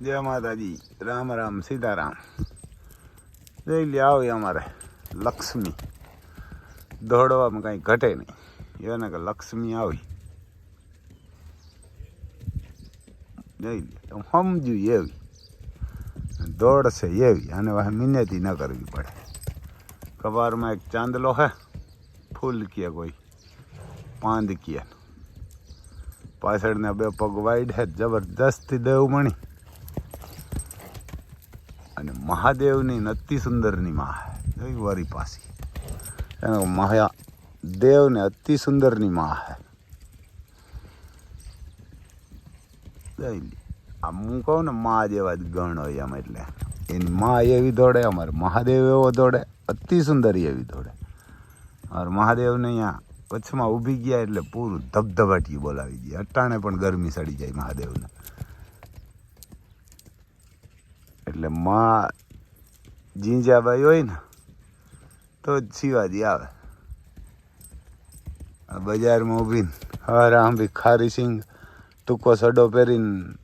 જય માતાજી. રામ રામ, સીતારામ. જોઈ લે આવી અમારે લક્ષ્મી. દોડવામાં કાંઈ ઘટે નહીં. એને કે લક્ષ્મી આવી. જોઈ લે તો સમજુ એવી દોડશે એવી અને વાહ મિનેતી ન કરવી પડે. કબારમાં એક ચાંદલો હે, ફૂલ કીએ કોઈ, પાંદ કીએ પાછળના બે પગ વાઈડ હે જબરદસ્તી દેવ મણી મહાદેવની અતિ સુંદરની મા હે વરી પાસી એનો મહા અતિ સુંદરની મા હે આ હું કહું ને, મા જેવા જ ગણ હોય આમ એટલે. એની મા એવી દોડે, અમારે મહાદેવ એવો દોડે, અતિ સુંદરી એવી દોડે. અમારે મહાદેવને અહીંયા કચ્છમાં ઊભી ગયા એટલે પૂરું ધબધબાટી બોલાવી દે. અટાણે પણ ગરમી સડી જાય મહાદેવને. એટલે માં જીંજાબાઈ હોય ને, તો જ શિવાજી આવે. આ બજારમાં ઊભીને હર આંબી ખારી સિંગ, ટૂંકો સડો પહેરીને,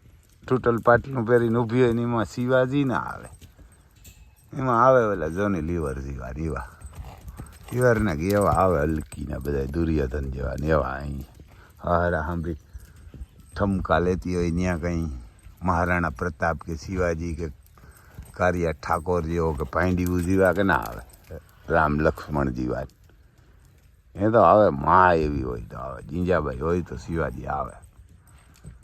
તૂટલ પાટલું પહેરીને ઊભી હોય ને એમાં શિવાજી ના આવે. એમાં આવે ઓલા જોની લીવર જેવા રીવા ઈવરના કે એવા આવે હલકીના બધા દુર્યોધન જેવા ને એવા અહીં. હારા સાંભળી ઠમકા લેતી હોય ત્યાં કંઈ, મહારાણા પ્રતાપ કે શિવાજી કે કારિયા ઠાકોર જેવો કે પાંડિયું જેવા કે ના આવે? રામ લક્ષ્મણ જેવા એ તો આવે મા એવી હોય તો આવે જીંજાભાઈ હોય તો શિવાજી આવે.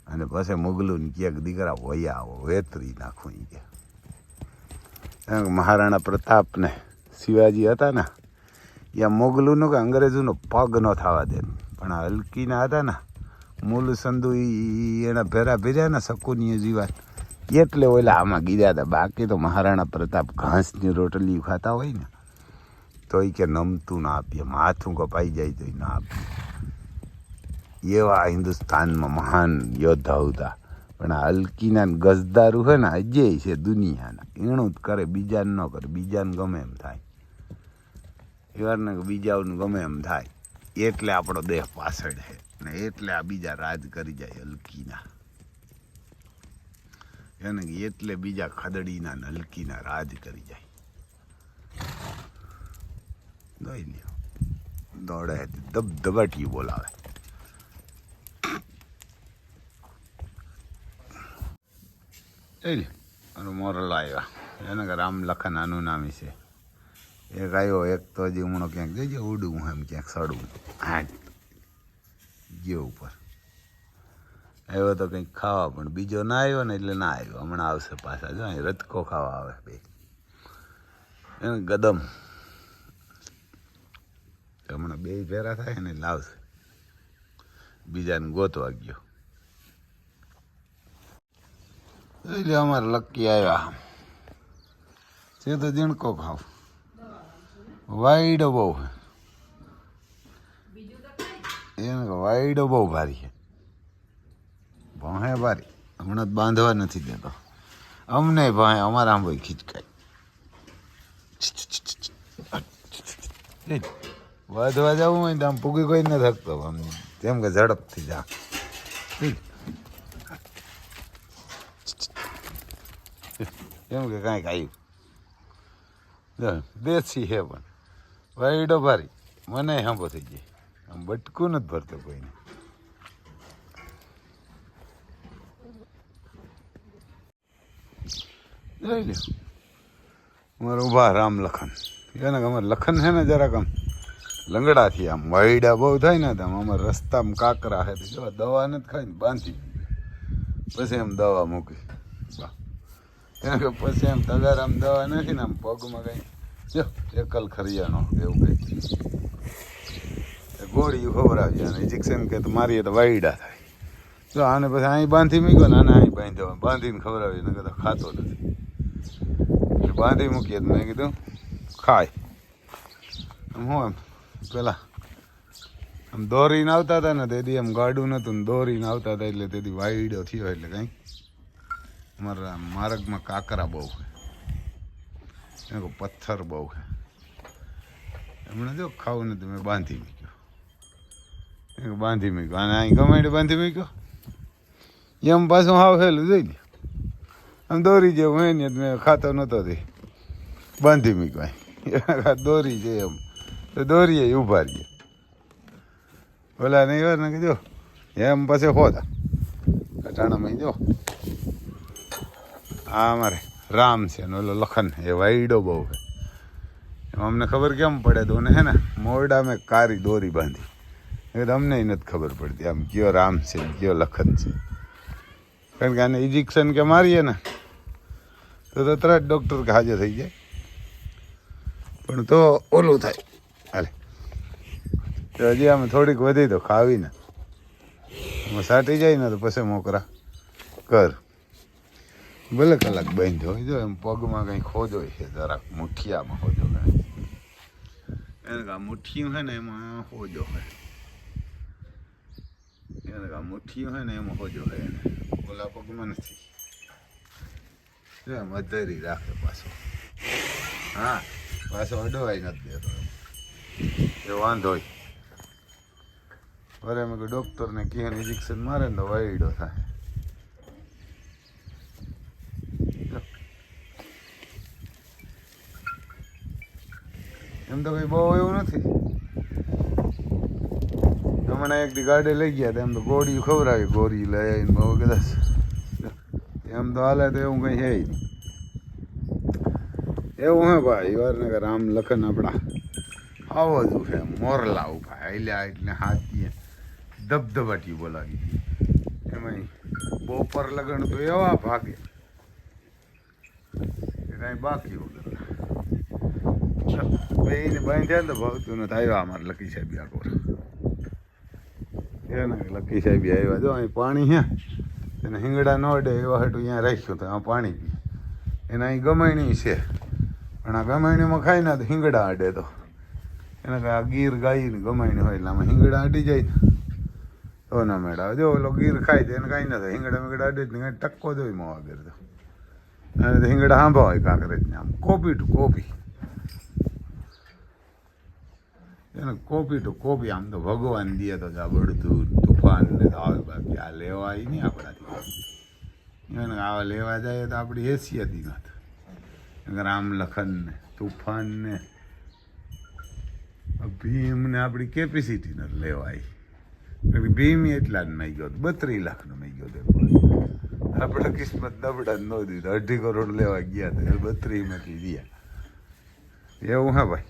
અને પછી મુગલું ક્યાંક દીકરા હોય આવો, વેતરી નાખું ઈ કે. મહારાણા પ્રતાપને શિવાજી હતા ને, યા મોગલુંનો કે અંગ્રેજોનો પગ ન થવા દે. પણ હલકીના હતા ને મૂલ સંધુ એના ભેરા ભેર્યા ને શકુનીય જીવાત એટલે ઓલા આમાં ગીર્યા હતા, બાકી તો મહારાણા પ્રતાપ ઘાસની રોટલી ખાતા હોય ને, તો એ કે નમતું ના આપીએ, માથું કપાઈ જાય તો ના આપીએ. એવા હિન્દુસ્તાનમાં મહાન યોદ્ધા હતા. પણ આ અલકીના ગજદારું હોય ને અજય છે દુનિયાના. એણું જ કરે, બીજાને ન કરે, બીજાને ગમે એમ થાય. એવાને બીજાનું ગમે એમ થાય. એટલે આપણો દેહ પાછળ છે. ને એટલે આ બીજા રાજ કરી જાય હલકીના. એને એટલે બીજા ખદડીના નલકીના રાજ કરી જાય. દોઈ લ્યો. દોડે ધબધબાટી બોલાવે. એ લે મોરલ આવ્યા. એને કે રામ લખન આનું નામી છે. એક આવ્યો, એક તો હજી હમણાં ક્યાંક જઈએ ઉડવું એમ ક્યાંક સડવું. હા ગયો ઉપર. આવ્યો તો કંઈક ખાવા, પણ બીજો ના આવ્યો ને એટલે ના આવ્યો. હમણાં આવશે પાછા. જો, અહીં રતકો ખાવા આવે બે. એને ગદમ. હમણાં બે ભેરા થાય ને લાવશે બીજાને ગોતવા ગયો. એટલે અમારે લક્કી આવ્યા. છે તો જીણકો ખાવ. વાઈડો બહુ. એને વાઈડો બહુ ભારી છે. ભાહે ભારી હમણાં બાંધવા નથી દેતો. અમને ભાઈ, અમારા આંબો ખીચકાય. વધવા જવું હોય તો આમ પૂગી કોઈ ન થકતો આમ જેમ કે ઝડપથી જા. એમ કે કાંઈક આવ્યું દેશી હે પણ. વાઈડો ભારી. મને હાંભો થઈ જાય આમ બટકું નથી ભરતો કોઈને. જોઈ લો અમારે ઊભા રામ લખન. એને અમારે લખન છે ને જરાક આમ લંગડાથી આમ વાયડા બહુ થાય ને આમ અમારે રસ્તામાં કાકરા હે જો દવા નથી ખાઈને બાંધી. પછી એમ દવા મૂકી. એને કે પછી એમ તગાર આમ દવા નથી ને આમ પગમાં કંઈ જો, એકલ ખરિયાનો એવું કંઈ ગોળી ખવડાવી અને ઇન્જેક્શન કે તો મારીએ તો વાયડા થાય. જો આને પછી અહીં બાંધી મૂક્યો ને આને અહીં બાંધ્યો. બાંધીને ખવડાવી ને કદાચ ખાતો નથી. એટલે બાંધી મૂકીએ મેં કીધું, ખાય. આમ હું એમ, પેલા આમ દોરીને આવતા હતા ને, તેથી એમ ગાડું નહોતું ને દોરીને આવતા હતા એટલે તેથી વાયડો થયો એટલે કંઈ. અમારા માર્ગમાં કાકરા બહુ છે. એને પથ્થર બહુ છે. એમણે જો ખાવું નથી મેં બાંધી મૂક્યો. બાંધી મૂક્યો. અને અહીં ગમાડે બાંધી મૂક્યો? એમ પાછું હાવ હેલું જોઈ લે આમ દોરી જેવું હોય ને, મેં ખાતો નહોતો તે. બાંધી મીકવાય દોરી છે એમ. તો દોરીએ ઊભા રહીએ. ઓલા નહીં હોય ને જો, એમ પછી હોતા. અટાણામાં જો. આ અમારે રામ છે ને ઓલો લખન, એ વાઈડો બહુ છે. અમને ખબર કેમ પડે તો ને હે ને મોરડા મેં કારી દોરી બાંધી. એ અમને નથી ખબર પડતી, આમ કયો રામ છે કયો લખન છે. કારણ કે આને ઇજેક્શન કે મારીએ ને તો તો તરત ડૉક્ટર હાજર થઈ જાય. પણ તો ઓલું થાય. હાલે. તો હજી આમ થોડીક વધી તો ખાવીને આમાં સાટી જાય ને તો પછી મોકરા. કર. ભલે કલાક બંધ હોય, જો એમ પગમાં કંઈ ખોજો છે જરાક. મુઠિયામાં ખોજો કંઈ. એને કા મુઠ્ઠીયું છે ને એમાં હોજો હોય એને કા મુઠ્ઠીયું છે ને એમાં હોજો હોય એને. ઓલા પગમાં નથી. અધરી રાખે પાછો. હા, પાછો અડવાય નથી દેતો. એ વાંધો અરે, મેં ડૉક્ટરને કહે ઇન્જેક્શન મારે ને તો વાયડો થાય. એમ તો કઈ બહુ એવું નથી. હમણાં એક ગાડી લઈ ગયા હતા એમ તો ગોળી ખવડાવી, ગોળી લઈ આવીને બહુ કદાચ એમ તો હાલે તો એવું કંઈ નહીં. એવું હે ભાઈ વારનગર આમ લખન આપણા. આવો જ છે મોરલા ઊભા આલ્યા એટલે હાથીએ ધબધબાટી બોલાવી એમાં બપોર લગન તો એવા ભાગે કાંઈ બાકી વગર. બેને બાંધ્યા ને તો ભાવતું નથી, આવ્યા અમારે લકી સાહેબ આકોર એને લકી સાહેબ આવ્યા, જો અહીં પાણી હે. એને હિંગડા ન અડે એવા હાટું અહીંયા રાખ્યું તો આ પાણી પી એને અહીં ગમાણી છે. પણ આ ગમાણીમાં ખાય ને તો હિંગડા અડે તો. એને આ ગીર ગાયને ગમાણી હોય એટલે આમાં હિંગડા અડી જાય. ને તો ના મેળા જો ઓલો ગીર ખાય તો એને કાંઈ ના થાય. હિંગડા મિંગડા અડે જ ને કાંઈ ટક્કો જોઈ મો વગર તો. અને હિંગડા સાંભા હોય કાંકરેજને આમ. Copy to copy. એને કોપી ટુ કોપી આમ તો ભગવાન દે તો જા બળતું તુફાન ને તો આવે બાકી. આ લેવાય નહીં આપણાથી. એને આવા લેવા જાય તો આપણી હેસિયત નથી રામ લખન ને, તુફાન ને ભીમ ને આપણી કેપેસિટી નથી લેવાય ભીમ એટલા જ નહીં ગયો, બત્રીસ લાખનો નહીં ગયો તે આપણે કિસ્મત નબળા ન દીધો અઢી કરોડ લેવા ગયા હતા બત્રી માંથી ગયા. એવું હા ભાઈ.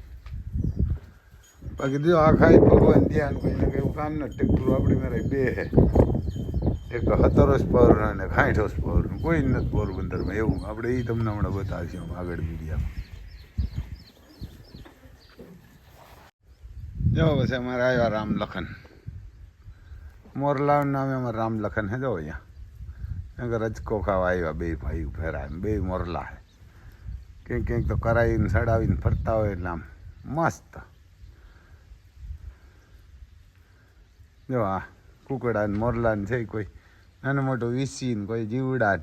બાકી જો આ ખાઈ ભગવાન ધ્યાન કોઈને કામ ને ટેક્ટર આપણી મારે બે હે. એક સત્તર વર્ષ પર અને વર્ષ પર કોઈ નથી પોરબંદરમાં એવું. આપણે એ તમને હમણાં બતાવીશું આગળ મીડિયામાં જો પછી અમારે આવ્યા રામ લખન. મોરલાવ નામે અમારે રામ લખન હે જો અહીંયા. રજકો ખાવા આવ્યા બે ભાઈ ફેરા બે મોરલા હે ક્યાંક ક્યાંક તો કરાવીને સડાવીને ફરતા હોય એટલે આમ મસ્ત. જો આ કુકડા ને મોરલા ને છે કોઈ. નાનું મોટું વીસી ને કોઈ જીવડા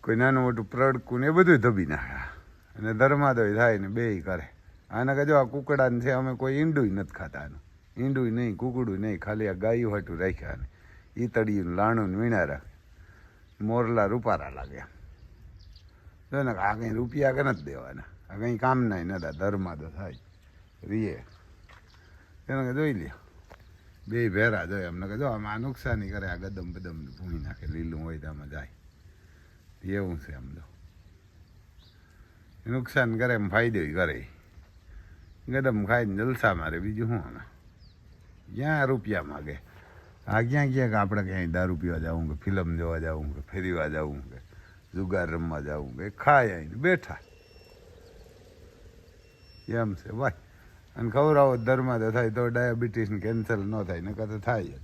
કોઈ નાનું મોટું પ્રડકું ને એ બધું ધબી નાખ્યા અને ધર્માદોય થાય ને બે કરે. આને કહેજો આ કુકડાને છે, અમે કોઈ ઈંડું નથી ખાતા આનું ઈંડું નહીં, કુકડું નહીં, ખાલી આ ગાયું હાટું રાખ્યા ને ઈતળિયું લાણું વીણા રાખે. મોરલા રૂપારા લાગ્યા જો ને આ કંઈ રૂપિયા કે નથી દેવાના. આ કંઈ કામ નહીં નતા ધર્માદો થાય. રીએ. એને જોઈ લ્યો. બે ભેરા જોઈએ અમને કહે જો આમાં નુકસાની કરે, આ ગદમ બદમ ભૂમી નાખે, લીલું હોય તો આમાં જાય. એવું છે આમ તો નુકસાન કરે એમ ફાયદો કરે. ગદમ ખાઈને જલસા મારે. બીજું શું આમાં? ક્યાં રૂપિયા માગે? આ ક્યાં ક્યાં કે આપણે ક્યાંય દારૂ પીવા જવું કે ફિલ્મ જોવા જવું કે ફેરવા જવું કે જુગાર રમવા જવું કે, ખાય આવીને બેઠા. એમ છે, ભાઈ. અને ખવડાવો ધર્મા તો થાય તો ડાયાબિટીસ કેન્સલ ન થાય, નકર તો થાય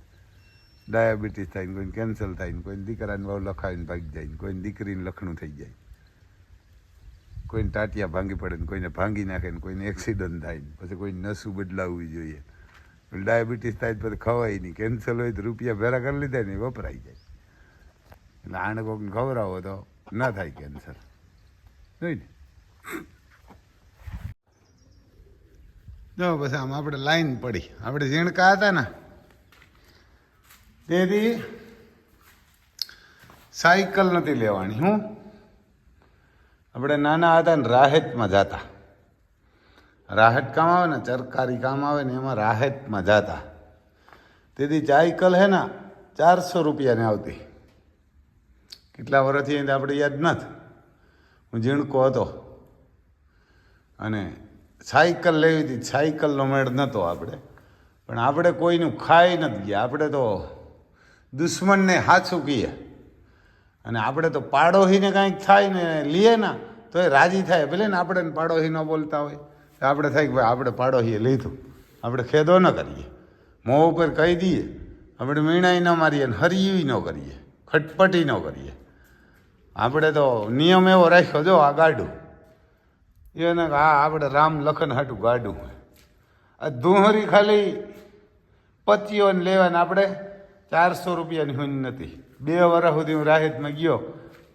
ડાયાબિટીસ થાય ને કોઈને કેન્સલ થાય ને કોઈને દીકરાને બહુ લખાવીને ભાગી જાય ને કોઈને દીકરીને લખણું થઈ જાય. કોઈને ટાટિયા ભાંગી પડે ને કોઈને ભાંગી નાખે ને કોઈને એક્સિડન્ટ થાય ને પછી કોઈને નસું બદલાવવી જોઈએ. ડાયાબિટીસ થાય પછી ખવાય નહીં. કેન્સલ હોય તો રૂપિયા ભેરા કરી લીધા ને વપરાઈ જાય. એટલે આને કોઈને ખવડાવો તો ના થાય કેન્સર જોઈ ને? જો બસ આમ આપણે લાઈન પડી. આપણે ઝીણકા હતા ને, તેથી સાયકલ નથી લેવાની, હું? આપણે નાના હતા ને રાહતમાં જતા. રાહત કામ આવે ને, ચરકારી કામ આવે ને, એમાં રાહતમાં જતા. તેથી સાયકલ હે ને, ચારસો રૂપિયાની આવતી. કેટલા વર્ષથી આપણે યાદ નથી. હું ઝીણકો હતો. અને સાયકલ લેવી હતી, સાયકલનો મેળ નહોતો આપણે. પણ આપણે કોઈનું ખાઈ નથી ગયા. આપણે તો દુશ્મનને હાથું કહીએ. અને આપણે તો પાડોશીને કાંઈક થાય ને લઈએ ને, તો એ રાજી થાય. ભલે ને આપણે ને પાડોશી ન બોલતા હોય. તો આપણે થાય કે ભાઈ આપણે પાડોશીએ લીધું. આપણે ખેદો ન કરીએ. મોં ઉપર કહી દઈએ. આપણે મીણાઈ ન મારીએ ને હરિયું ન કરીએ. ખટપટી ન કરીએ. આપણે તો નિયમ એવો રાખ્યો, જો આ ગાડું. એને આ આપણે રામ લખન હાટું ગાડું આ ધુહરી ખાલી પચીઓને લેવાને આપણે ચારસો રૂપિયાની હું નથી. બે વર્ષ સુધી હું રાહતમાં ગયો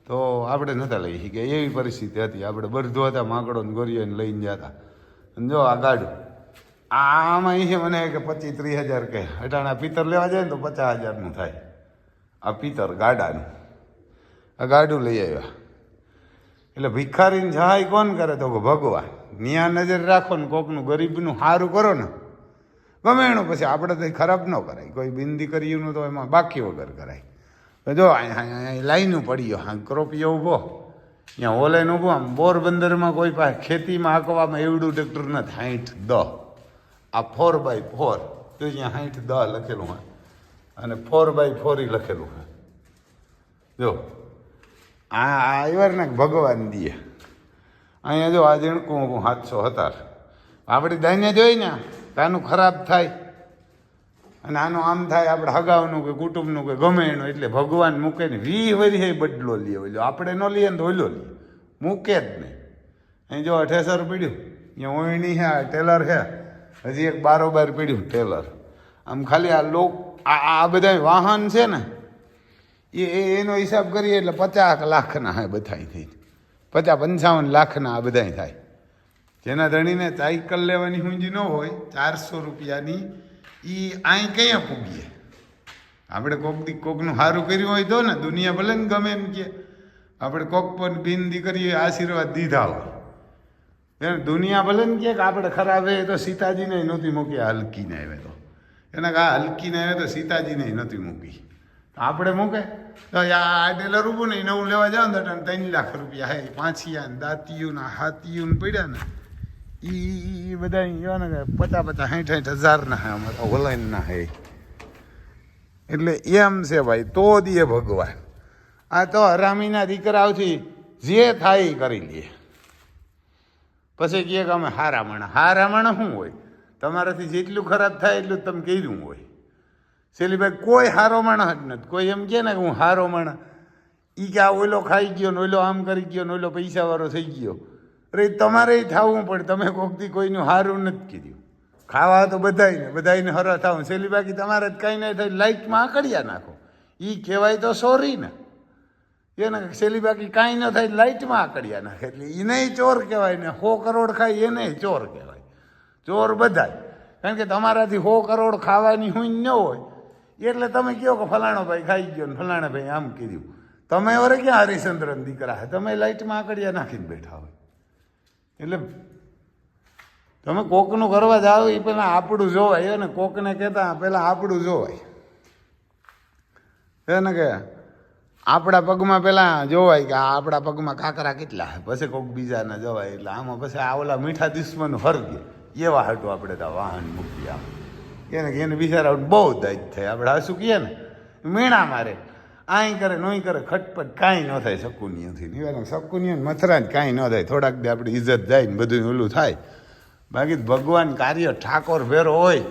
તો આપણે નહોતા લઈ શક્યા. એવી પરિસ્થિતિ હતી. આપણે બરધો હતા માકડો ને ગોરીઓને લઈને જતા. જો આ ગાડું, આમાં એ મને કે પચીસ ત્રીસ હજાર કે અટાણા પિત્તર લેવા જાય ને તો પચાસ હજારનું થાય. આ પિત્તર ગાડાનું. આ ગાડું લઈ આવ્યા. એટલે ભિખારીને સહાય કોણ કરે? તો ભગવાન. નિયા નજર રાખો ને કોકનું ગરીબનું સારું કરો ને. ગમે એનું પછી આપણે તો ખરાબ ન કરાય. કોઈ બિંદી કર્યું તો એમાં બાકી વગર કરાય. જો લાઈન લાઈનું પડ્યો હા ક્રોપિયો ઊભો. અહીંયા ઓલાઈન ઊભો. આમ પોરબંદરમાં કોઈ પાસે ખેતીમાં હાંકવામાં એવડું ટ્રેક્ટર નથી હાઈઠ દ આ ફોર બાય ફોર. તો અહીંયા હાઈઠ દ લખેલું હોય. અને ફોર બાય ફોર લખેલું હોય. જો. આ આવ્યા ને ભગવાન દીએ. અહીંયા જો આ જીણકું હું સાતસો હતાર. આપણી દાઈને જોઈ ને તો આનું ખરાબ થાય. અને આનું આમ થાય, આપણે હગાવનું કે કુટુંબનું કે ગમે એનું, એટલે ભગવાન મૂકે ને વી વરી બદલો લે ઓલો આપણે ન લઈએ ને તો ઓલો લઈએ. મૂકે જ નહીં. અહીં જો અઠેસર પીડ્યું, અહીંયા ઓયણી હે ટેલર હે. હજી એક બારોબાર પીડ્યું, ટેલર. આમ ખાલી આ લોક આ આ બધા વાહન છે ને એ એનો હિસાબ કરીએ એટલે પચાસ લાખના હે બધાય થઈ. પચાસ પંચાવન લાખના આ બધા થાય. જેના ધણીને સાયકલ લેવાની હુંજી ન હોય, ચારસો રૂપિયાની એ અહીં ક્યાં પૂગીએ? આપણે કોક દી કોકનું સારું કર્યું હોય તો ને, દુનિયા ભલે ને ગમે એમ કે. આપણે કોક પણ બિન દીકરીએ આશીર્વાદ દીધા હોય. એને દુનિયા ભલે ને કે આપણે ખરાબ એ તો સીતાજીને નહોતી મૂકી હલકીને આવે તો. એને આ હલકીને આવે તો સીતાજીને નહોતી મૂકી. આપણે મૂકે? આ ટેલર ઊભું નહીં નવું લેવા જાવ ને તો ત્રણ લાખ રૂપિયા હે. પાંચિયા ને દાંતિયું ને હાથિયું ને પડ્યા ને. એ બધા એવા ને પચાસ પચાસ સાઠ સાઠ હજારના હે અમારા. ઓનલાઈનના હે. એટલે એમ છે ભાઈ તો દે ભગવાન. આ તો હરામીના દીકરાઓથી જે થાય એ કરી લે. પછી કહે કે અમે હારા હારામણ હારા માણા શું હોય? તમારાથી જેટલું ખરાબ થાય એટલું તમે કર્યું હોય. શેલીભાઈ, કોઈ હારો માણસ જ નથી. કોઈ એમ કહે ને હું હારો માણસ. એ કે આ ઓલો ખાઈ ગયો ને ઓલો આમ કરી ગયો ને ઓલો પૈસાવાળો થઈ ગયો. અરે તમારે થવું પડે. તમે કોકથી કોઈનું હારું નથી કીધું. ખાવા તો બધાને બધાયને હરા થાવું. શેલી બાકી તમારે જ કાંઈ નહીં થાય. લાઇટમાં આકડિયા નાખો. એ કહેવાય તો સોરી ને. એને શેલી બાકી કાંઈ ન થાય લાઇટમાં આકડિયા નાખે. એટલે એને ચોર કહેવાય ને. સો કરોડ ખાય, એને ચોર કહેવાય. ચોર બધાય. કારણ કે તમારાથી સો કરોડ ખાવાની હું ન હોય. એટલે તમે કહો કે ફલાણો ભાઈ ખાઈ ગયો ને ફલાણા ભાઈ આમ કીધું. તમે વરે ક્યાં હરિચંદ્રન દીકરા હે? તમે લાઇટમાં આકડિયા નાખીને બેઠા હોય. એટલે તમે કોકનું કરવા જાઓ એ પહેલાં આપણું જોવાય. ને કોકને કહેતા પહેલાં આપણું જોવાય. એને કે આપણા પગમાં પહેલાં જોવાય કે આપણા પગમાં કાકરા કેટલા છે પછી કોક બીજાને જોવાય. એટલે આમાં પછી આ ઓલા મીઠા દુશ્મન હરગે. એવા હાટું આપણે તો વાહન મૂકીએ આમ. એને એને બિચારા બહુ દાજ થાય. આપણે શું કહીએ ને, મીણા મારે. આઈ કરે નોઈ કરે, ખટપટ કાંઈ ન થાય, શકુનિયથી. નહીં શકુનિય મથરા જ કાંઈ ન થાય. થોડાક દે આપણી ઇજ્જત જાય ને બધું ઓલું થાય. બાકી ભગવાન કાર્ય ઠાકોર ભેરો હોય.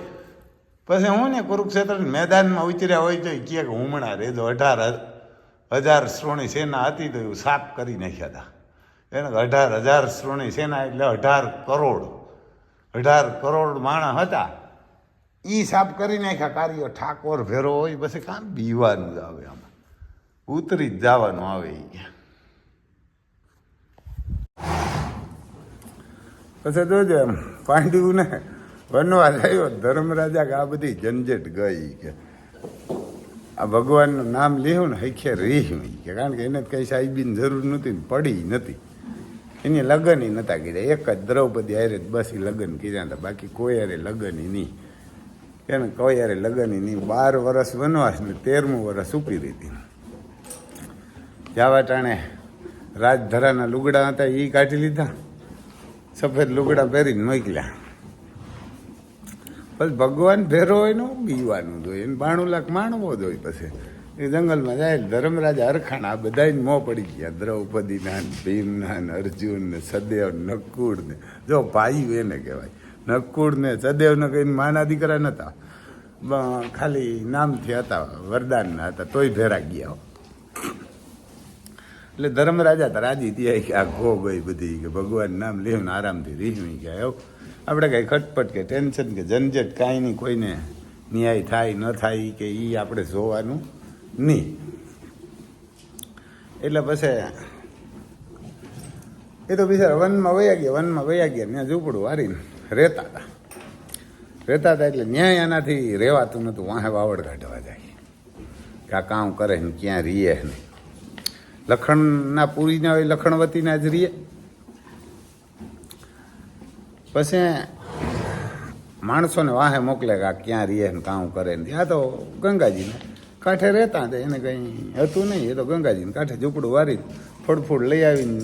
પછી હું ને કુરુક્ષેત્ર મેદાનમાં ઉતર્યા હોય તો કે હુમણા રેજો અઢાર હજાર શ્રોણી સેના હતી તો એવું સાફ કરી નાખ્યા હતા એને અઢાર હજાર શ્રોણી સેના એટલે અઢાર કરોડ. અઢાર કરોડ માણસ હતા. એ સાફ કરી નાખ્યા કાર્ય ઠાકોર, ભેરો હોય, પછી કામ બીવાનું જ આવે આમાં. ઉતરી જ જવાનું આવે પછી જોજો એમ પાંડુને વનવા આવ્યો ધર્મરાજા કે આ બધી ઝંઝટ ગઈ કે આ ભગવાનનું નામ લેવું ને હૈખે રહી કે, કારણ કે એને કઈ સાહેબીની જરૂર નહોતી ને પડી નથી એની લગ્ન નહોતા કીધા એક જ દ્રૌપદી હારે બસ એ લગ્ન કીધા હતા, બાકી કોઈ હારે લગ્ન નહીં. એને કહો હારે લગ્ન નહીં બાર વર્ષ વનવાસ ને તેરમું વર્ષ ઉપી દીધી. જાવા ટાણે રાજધરાના લુગડા હતા એ કાઢી લીધા. સફેદ લુગડા પહેરીને મોકલ્યા. બસ ભગવાન ભેરો હોય ને બીવાનું જોઈએ એને બાણું લાખ માણવો જોઈએ પછી. એ જંગલમાં જાય ધર્મરાજ હરખાણ, આ બધાય મોં પડી ગયા. દ્રૌપદીના ભીમના અર્જુન ને સદેવ નકુર ને જો ભાઈ એને કહેવાય. નકુળ ને સદેવ ને કહીને માના દીકરા નતા. ખાલી નામથી હતા, વરદાનના હતા, તોય ભેરા ગયા. એટલે ધર્મરાજા હતા રાજી ત્યાં કે આ ગો ગઈ બધી, કે ભગવાન નામ લેવું આરામથી રીહવી ગયા એવું આપણે કાંઈ ખટપટ કે ટેન્શન કે ઝંઝટ કાંઈ નહીં, કોઈને ન્યાય થાય, ન થાય, કે એ આપણે જોવાનું નહીં. એટલે પછી એ તો બિચારા વનમાં વયા ગયા, વનમાં વયા ગયા, ત્યાં ઝૂંપડું વારીને રહેતા હતા રહેતા હતા એટલે ન્યાય એનાથી રહેવાતું નહોતું વાહે વાવડ કાઢવા જાય. કે આ કામ કરે ને ક્યાં રીએ ને. લખણના પૂરીના હોય, લખણવતીના જ રીએ. પછી માણસોને વાહે મોકલે કે આ ક્યાં રીએ ને કામ કરે ને. આ તો ગંગાજીને કાંઠે રહેતા હતા એને કંઈ હતું નહીં. એ તો ગંગાજીને કાંઠે ઝૂંપડું વારી ફળફૂડ લઈ આવીને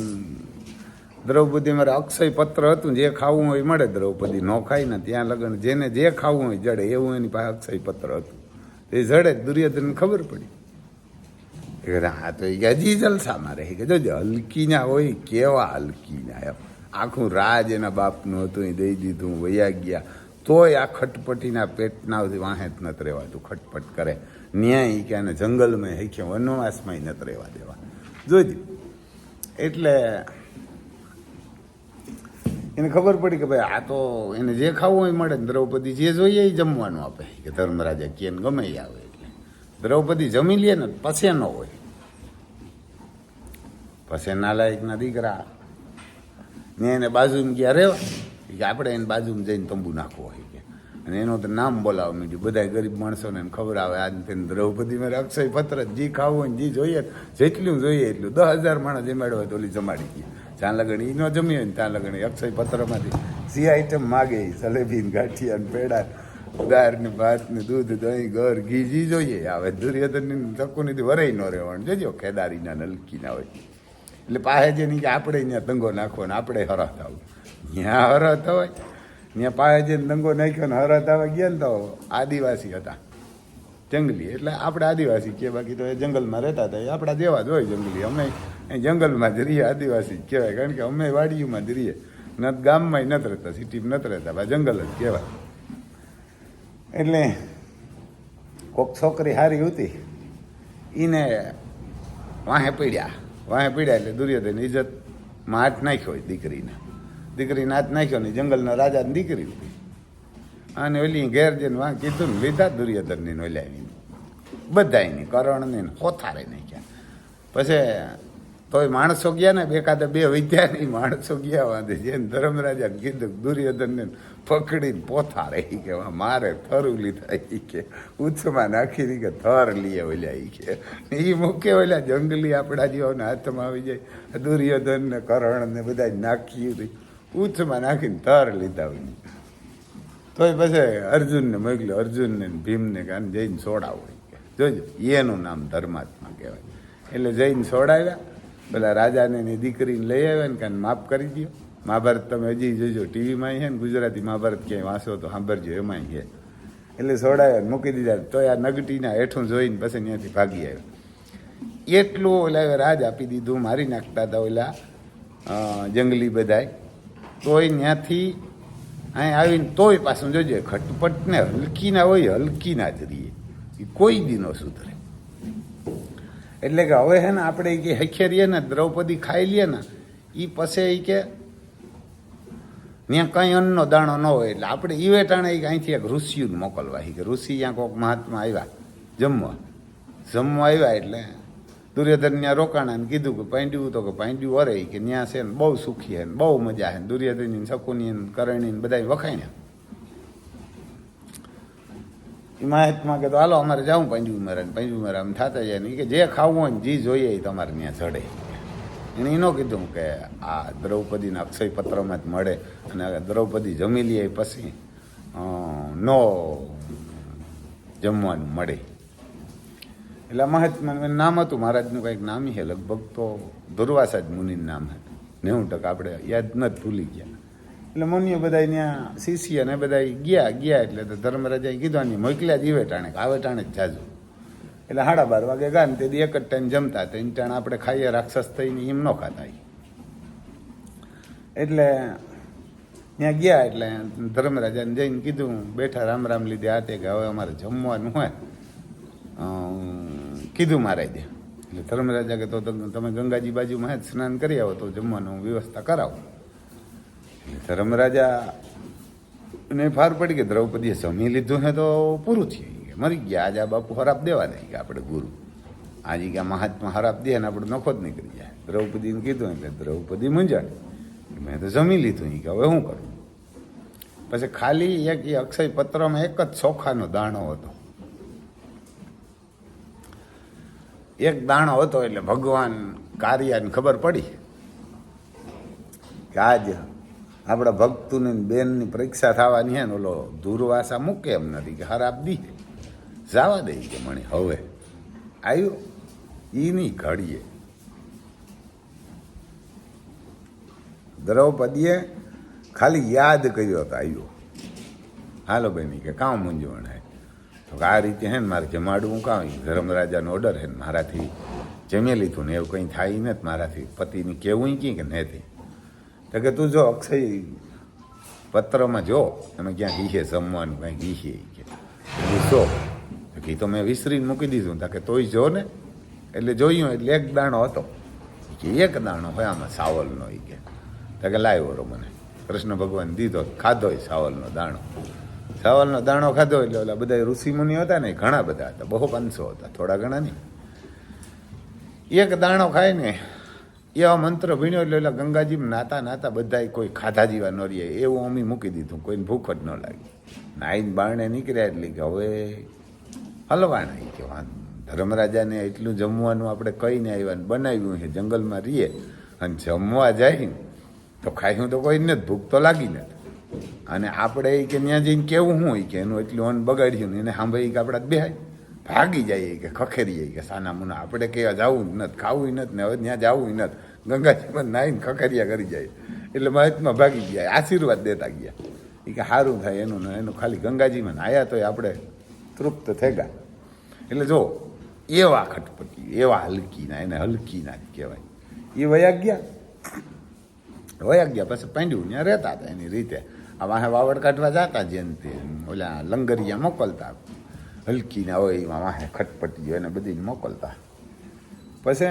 દ્રૌપદી મારે અક્ષય પત્ર હતું, જે ખાવું હોય મળે દ્રૌપદી. ન ખાય ને ત્યાં લગ્ન, જેને જે ખાવું હોય જડે. એવું એની પાસે અક્ષય પત્ર હતું. એ જડે દુર્યોધનને ખબર પડી. હા તો એ હજી જલસા મારે. કે જોજો હલકીના હોય, કેવા હલકીના એમ. આખું રાજ એના બાપનું હતું, એ દઈ દીધું, વયા ગયા. તોય આ ખટપટીના પેટના સુધી વાહે જ નથી રહેવાતું. ખટપટ કરે. ન્યાય કે આને જંગલમાં હેખ્યો વનવાસમાં નથી રહેવા દેવા. જોજો. એટલે એને ખબર પડી કે ભાઈ આ તો એને જે ખાવું હોય મળે દ્રૌપદી જે જોઈએ એ જમવાનું આપે. કે ધર્મરાજા કે એને ગમે એ આવે એટલે. દ્રૌપદી જમી લે ને પછી ન હોય. પછી નાલાયકના દીકરા. ને એને બાજુમાં ગયા રહેવા. કે આપણે એને બાજુમાં જઈને તંબુ નાખવો હોય કે. અને એનું તો નામ બોલાવવા માંડ્યું. બધા ગરીબ માણસોને એમ ખબર આવે, આજ તેને દ્રૌપદી મારે અક્ષય પત્ર જે ખાવું હોય જે જોઈએ જેટલું જોઈએ એટલું. દસ હજાર માણસ જમાડ્યો હોય તો ઓલી જમાડી ગઈ જ્યાં લગણ ન જમી હોય ને ત્યાં લગણી, અક્ષય પત્રમાંથી. સી આઈટમ માગે એ જલેબી ને ગાંઠિયા ને પેડા, દાળ ને ભાત ને દૂધ, દહીં, ઘર, ઘી, જી જોઈએ. આવે દુર્યોધનની ચક્કુની વરાઈ ન રહેવાનું. જોજો કેદારીના નલકીના હોય. એટલે પાસે જે નહીં કે આપણે ત્યાં દંગો નાખો ને આપણે હરા આવું. ત્યાં હરા હોય. ત્યાં પાસે જે દંગો નાખ્યો ને હરા આવે ગયા ને તો આદિવાસી હતા. જંગલી. એટલે આપણે આદિવાસી કે બાકી તો એ જંગલમાં રહેતા હતા. એ આપણા જેવા જ હોય જંગલી. અમે જંગલમાં જ રહીએ, આદિવાસી જ કહેવાય. કારણ કે અમે વાડીઓમાં જ રહીએ. ન ગામમાં નથી રહેતા સિટીમાં નથી રહેતા ભાઈ જંગલ જ કહેવાય. એટલે કોક છોકરી સારી હતી એને વાહે પીડ્યા. વાહે પીડ્યા એટલે દુર્યોધન ઇજ્જતમાં હાથ નાખ્યો હોય દીકરીને. દીકરીને હાથ નાખ્યો ને જંગલના રાજાની દીકરી હતી. અને ઓલી ઘેર જઈને વાં કીધું ને, લીધા દુર્યોધનની ને ઓલી એની કરણની હોથારે નાખ્યા. પછી તોય માણસો ગયા ને બે કાદે બે વિદ્યા નહીં, માણસો ગયા વાંધે. જેને ધર્મરાજા કીધું દુર્યોધનને પકડીને પોથા રહી કે મારે થરું લીધા એ કે ઉચ્ચમાં નાખી દી કે થર લીએ ઓલ્યા ઈ કે. એ મૂકે ઓલ્યા જંગલી આપણા જેવાને હાથમાં આવી જાય. દુર્યોધન ને કરણ ને બધા નાખી રહી ઉચ્ચમાં નાખીને થર લીધા હોય. તોય પછી અર્જુનને મોકલ્યો. અર્જુનને ભીમને કાન જઈને છોડાવો કે. જોજો, એનું નામ ધર્માત્મા કહેવાય. એટલે જઈને છોડાવ્યા પેલા રાજાને એની દીકરીને લઈ આવ્યા ને કાંઈ માફ કરી દો મહાભારત તમે હજી જોજો, ટીવીમાં છે ને ગુજરાતી મહાભારત ક્યાંય વાંચો તો સાંભળજો એમાં છે. એટલે છોડાવ્યા મૂકી દીધા. તોય આ નગટીના હેઠું જોઈને પછી ત્યાંથી ભાગી આવ્યો. એટલું ઓલા રાજ આપી દીધું, મારી નાખતા હતા ઓલા જંગલી બધાય. તોય ત્યાંથી અહીં આવીને તોય પાછું જોજે ખટપટ ને હલકીના હોય, હલકીના જ રહીએ. એ કોઈ દિનો સુધરે. એટલે કે હવે હે ને આપણે કે હખેરીએ ને દ્રૌપદી ખાઈ લઈએ ને એ પછી એ કે ત્યાં કંઈ અન્નનો દાણો ન હોય એટલે આપણે એ વેટાણે કે અહીંથી એક ઋષિને મોકલવા કે ઋષિ ત્યાં કોઈક મહાત્મા આવ્યા જમવા. જમવા આવ્યા એટલે દુર્યોધન ત્યાં રોકાણા ને કીધું કે પાંડ્યું તો કે પાંડ્યું અરે કે ત્યાં છે ને બહુ સુખી છે ને બહુ મજા છે દુર્યોધનની શકુની કરણી ને બધા વખાણ્યા. એ મહાત્મા કે તો હાલો, અમારે જવું પંજુ મેરા પંજુ મેરા આમ થતા જાય ને. કે જે ખાવું હોય ને જે જોઈએ એ તમારે ત્યાં ચડે. એને એનો કીધું કે આ દ્રૌપદીના અક્ષય પત્રમાં જ મળે અને દ્રૌપદી જમી લે પછી નો જમવાનું મળે. એટલે મહાત્મા નામ હતું, મહારાજનું કંઈક નામ છે, લગભગ તો દુર્વાસા જ મુનિનું નામ હતું. નેવું ટકા આપણે યાદ નથી ભૂલી ગયા. એટલે મોનીએ બધા ત્યાં શિષ્ય ને બધા ગયા ગયા એટલે તો ધર્મરાજાએ કીધું, આની મોકલ્યા જીવે ટાણે આવે ટાણે જ જાજુ. એટલે સાડા બાર વાગે ગયા ને તે એક જ ટાઈમ જમતા તો ટાણે આપણે ખાઈએ, રાક્ષસ થઈને એમ ન ખાતા એટલે ત્યાં ગયા એટલે ધર્મરાજાને જઈને કીધું, બેઠા રામ રામ લીધે હાથે કે હવે અમારે જમવાનું હોય. કીધું મારા દે એટલે ધર્મરાજા કે તો તમે ગંગાજી બાજુમાં જ સ્નાન કરી આવો, તો જમવાનું વ્યવસ્થા કરાવો. ધર્મરાજા ને ફાર પડી કે દ્રૌપદીએ જમી લીધું હે તો પૂરું થયું કે મરી ગયા. આજે બાપુ હરાપ દેવા નહીં કે આપણે ગુરુ. આજે કે મહાત્મા હરાપ દે ને આપણે નખો જ નીકળી જાય. દ્રૌપદીને કીધું એટલે દ્રૌપદી મૂંઝાણ મેં તો જમી લીધું કે હવે શું કરું? પછી ખાલી એક અક્ષય પત્રમાં એક જ ચોખાનો દાણો હતો. એક દાણો હતો એટલે ભગવાન કાર્યાને ખબર પડી કે આજ આપણા ભક્તોની બેનની પરીક્ષા થવાની હે ને ઓલો દુર્વાસા મૂકે એમ નથી કે હરાબ દી જવા દે કે મને, હવે. આવ્યો એની ઘડીએ. દ્રૌપદીએ ખાલી યાદ કર્યો હતો આવ્યો હાલો બેની કે કામ મૂંઝવણ હે. તો કે આ રીતે હે ને મારે જમાડવું કાં ધર્મરાજાનો ઓર્ડર હે ને મારાથી જમી લીધું ને એવું કંઈ થાય નથી મારાથી. પતિની કહેવું કી કે નથી તો કે તું જો અક્ષય પત્રમાં જો, એમાં ક્યાં ગીહે જમવાનું કાંઈ ગીહે કે. જો. કે તો મેં વિસરીને મૂકી દીધું. તા કે તોય જો ને. એટલે જોયું એટલે એક દાણો હતો. કે એક દાણો હોય આમાં સાવલનો ઈ કે. તો કે લાવ્યો મને. કૃષ્ણ ભગવાન દીધો ખાધો સાવલનો દાણો. સાવલનો દાણો ખાધો એટલે ઓલા બધા ઋષિમુનિ હતા ને ઘણા બધા હતા. બહુ પાંચસો હતા. થોડા ઘણા નહીં. એક દાણો ખાય ને એવા મંત્ર ભીણ્યો એટલે એટલે ગંગાજી નાતા નાતા બધાય કોઈ ખાધા જેવા ન રહીએ એવું અમી મૂકી દીધું. કોઈને ભૂખ જ ન લાગી. નાઈને બારણે નીકળ્યા એટલે કે હવે હલવાના નહીં કે વાંધો ધર્મરાજાને એટલું જમવાનું આપણે કહીને આવ્યા બનાવ્યું છે, જંગલમાં રહીએ અને જમવા જાય તો ખાયું તો કોઈ નથી ભૂખ તો લાગી નથી. અને આપણે એ કે ત્યાં જઈને કેવું હું ઈ કે એનું એટલું અન્ન બગાડ્યું ને એને સાંભળી કે આપણા બેહાય. ભાગી જાય કે ખખેરી જઈએ કે સાના મુના, આપણે કે જવું નથી, ખાવું નથી ને હવે ત્યાં જવું નથી. ગંગાજીમાં નાહીને ખખેરિયા કરી જાય. એટલે મહાત્મા ભાગી ગયા, આશીર્વાદ દેતા ગયા. એ કે સારું થાય એનું એનું. ખાલી ગંગાજીમાં નાયા તોય આપણે તૃપ્ત થઈ ગયા એટલે જો, એવા ખટપટી, એવા હલકીના, એને હલકીના કહેવાય. એ વયા ગયા. વયા ગયા પછી પાંડ્યું ત્યાં રહેતા હતા એની રીતે. આ વાહે વાવડ કાઢવા જતા જેમ તે ઓલા લંગરિયા મોકલતા. હલકીના હોય એમાં વાહે ખટપટી એને બધી મોકલતા. પછી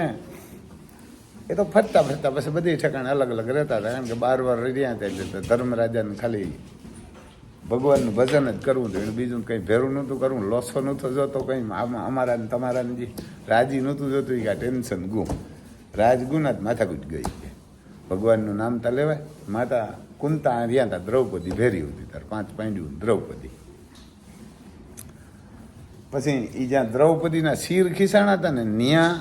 એ તો ફરતા ફરતા પછી બધી ઠેકાણે અલગ અલગ રહેતા હતા. કારણ કે બાર વાર રહ્યા એટલે ધર્મરાજાને ખાલી ભગવાનનું ભજન જ કરવું હતું. બીજું કંઈ ભેરું નહોતું કરવું, લોસો નહોતો જોતો કંઈ. આમાં અમારા ને તમારા જે રાજી નહોતું જોતું એ આ ટેન્શન ગુમ. જ માથાકૂટ ગઈ. ભગવાનનું નામ તા લેવાય. માતા કુંતા રહ્યા હતા દ્રૌપદી ભેરી હતી તાર પાંચ પાંડ્યું દ્રૌપદી. પછી એ જ્યાં દ્રૌપદીના શીર ખીસાણા હતા ને ત્યાં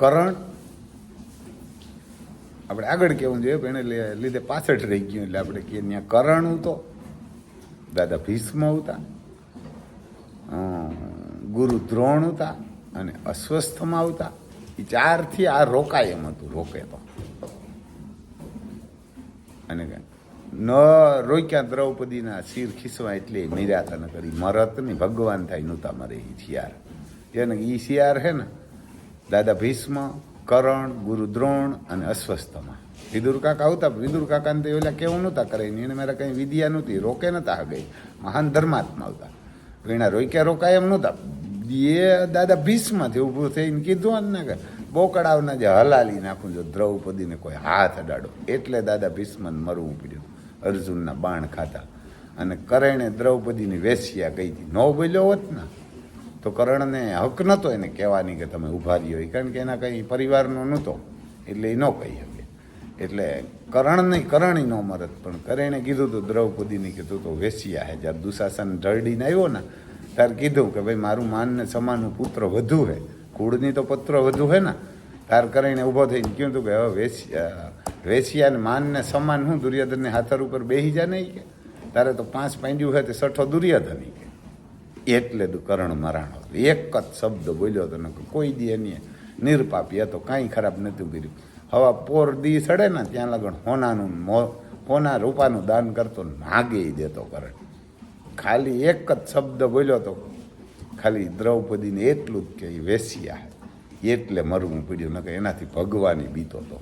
કરણ, આપણે આગળ કેવું જોઈએ, પણ એને લીધે પાછળ રહી ગયું એટલે આપણે કહીએ ત્યાં કરણ હતો દાદા ભીષ્મ હતા. ગુરુ દ્રોણ હતા અને અસ્વસ્થમાં આવતા એ ચારથી આ રોકાય એમ હતું, રોકે તો. અને ન રોક્યા દ્રૌપદીના શિર ખીસવા એટલે ન કરી. મરત ને ભગવાન થાય નહોતા મરે એ શિયાર એને એ શિયાર હે ને, દાદા ભીષ્મ, કરણ, ગુરુ દ્રોણ અને અસ્વસ્થમાં. વિદુર કાકા આવતા, વિદુર કાકાને તો ઓલા કેવું નહોતા કરે, એને મારા કંઈ વિદ્યા નહોતી રોકે નતા ગઈ મહાન ધર્માત્મા આવતા. એના રોક્યા રોકાય એમ નહોતા. એ દાદા ભીષ્મથી ઊભું થઈને કીધું ને કે બોકડાવના જે હલાલી નાખું જો દ્રૌપદીને કોઈ હાથ અડાડો. એટલે દાદા ભીષ્મને મરવું પડ્યું. અર્જુનના બાણ ખાતા અને કરણે દ્રૌપદીની વેશ્યા કહી હતી. ન બોલ્યો હોત ને, તો કરણને હક નહોતો એને કહેવાની કે તમે ઊભા રહ્યો. હોય કારણ કે એના કંઈ પરિવારનો નહોતો, એટલે એ ન કહી શકે. એટલે કરણ નહીં કરણી નો મરત પણ કરણે કીધું હતું દ્રૌપદીને કે તું તો વેશ્યા હે. જ્યારે દુશાસન ઢળડીને આવ્યો ને, ત્યારે કીધું કે ભાઈ, મારું માનને સમાનનું પુત્ર વધુ હે. કુળની તો પુત્ર વધુ હે ને. તાર કરીને ઊભો થઈને કહ્યું હતું કે હવે વેશ્યા વેશ્યા ને માન ને સમાન હું દુર્યોધનને હાથર ઉપર બેહી જા નહીં કે? તારે તો પાંચ પાંડ્યું હોય તે સઠો દુર્યોધન કે. એટલે તું કરણ મરાણો. એક જ શબ્દ બોલ્યો હતો ને કોઈ દી એની નિરપાપી હતો કાંઈ ખરાબ નહોતું કર્યું હવા પોર દી સડે ને ત્યાં લગણ હોનાનું મો હોના રૂપાનું દાન કરતો ને માગે દેતો કરણ. ખાલી એક જ શબ્દ બોલ્યો તો ખાલી દ્રૌપદીને એટલું જ કે હે. એટલે મરવું પડ્યું, નકર એનાથી ભગવાની બીતો હતો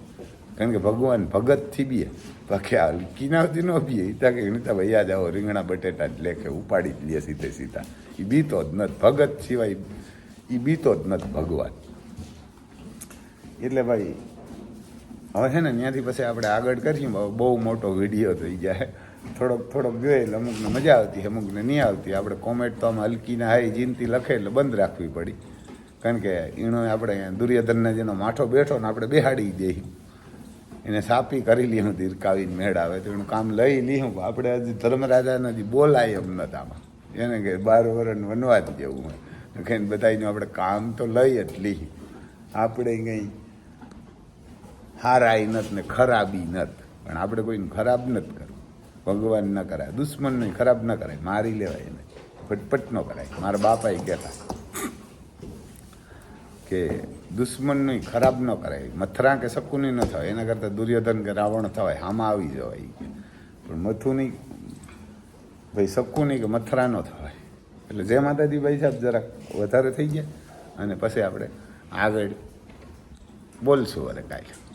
કારણ કે ભગવાન ભગતથી બીએ. બાકી આ કિનાવતી ન બીએ. ત્યાં કે ગણિતા ભાઈ, યાદ આવો, રીંગણા બટેટા જ લેખે ઉપાડી જ લે સીધે સીધા. એ બીતો જ નથી ભગત સિવાય એ બીતો જ નથી ભગવાન. એટલે ભાઈ, હવે છે ને, ત્યાંથી પછી આપણે આગળ કરીએ. બહુ મોટો વીડિયો થઈ જાય. થોડોક થોડોક જોઈએ એટલે અમુકને મજા આવતી, અમુકને નહીં આવતી. આપણે કોમેન્ટ તો આમાં હલકીને હારી જીનતી લખે એટલે બંધ રાખવી પડી. કારણ કે એનો આપણે દુર્યોધનને જેનો માઠો બેઠો ને આપણે બેહાડી દઈ એને સાપી કરી લીધું દીર્કાવીને મેળ આવે તો એનું કામ લઈ લીધું. આપણે હજી ધર્મરાજાને હજી બોલાય એમ નતા આમાં. એને કે બાર વરણ વનવાજ જેવું હોય. કે બધાને આપણે કામ તો લઈ જ લીધું. આપણે કંઈ હારાય નત ને ખરાબી નત. પણ આપણે કોઈને ખરાબ નથી કરવું. ભગવાન ન કરાય દુશ્મનને ખરાબ ન કરાય, મારી લેવાય એને. ફટફટ ન કરાય. મારા બાપાએ કહેતા. કે દુશ્મનની ખરાબ ન કરાય, મથરા કે શકુની ન થાય, એના કરતાં દુર્યોધન કે રાવણ થવાય આમાં આવી જવાય પણ મથુની, ભાઈ શકુની કે મથરા ન થવાય એટલે જય માતાજી ભાઈ સાહેબ જરાક વધારે થઈ ગયા. અને પછી આપણે આગળ બોલશું અરે કાંઈ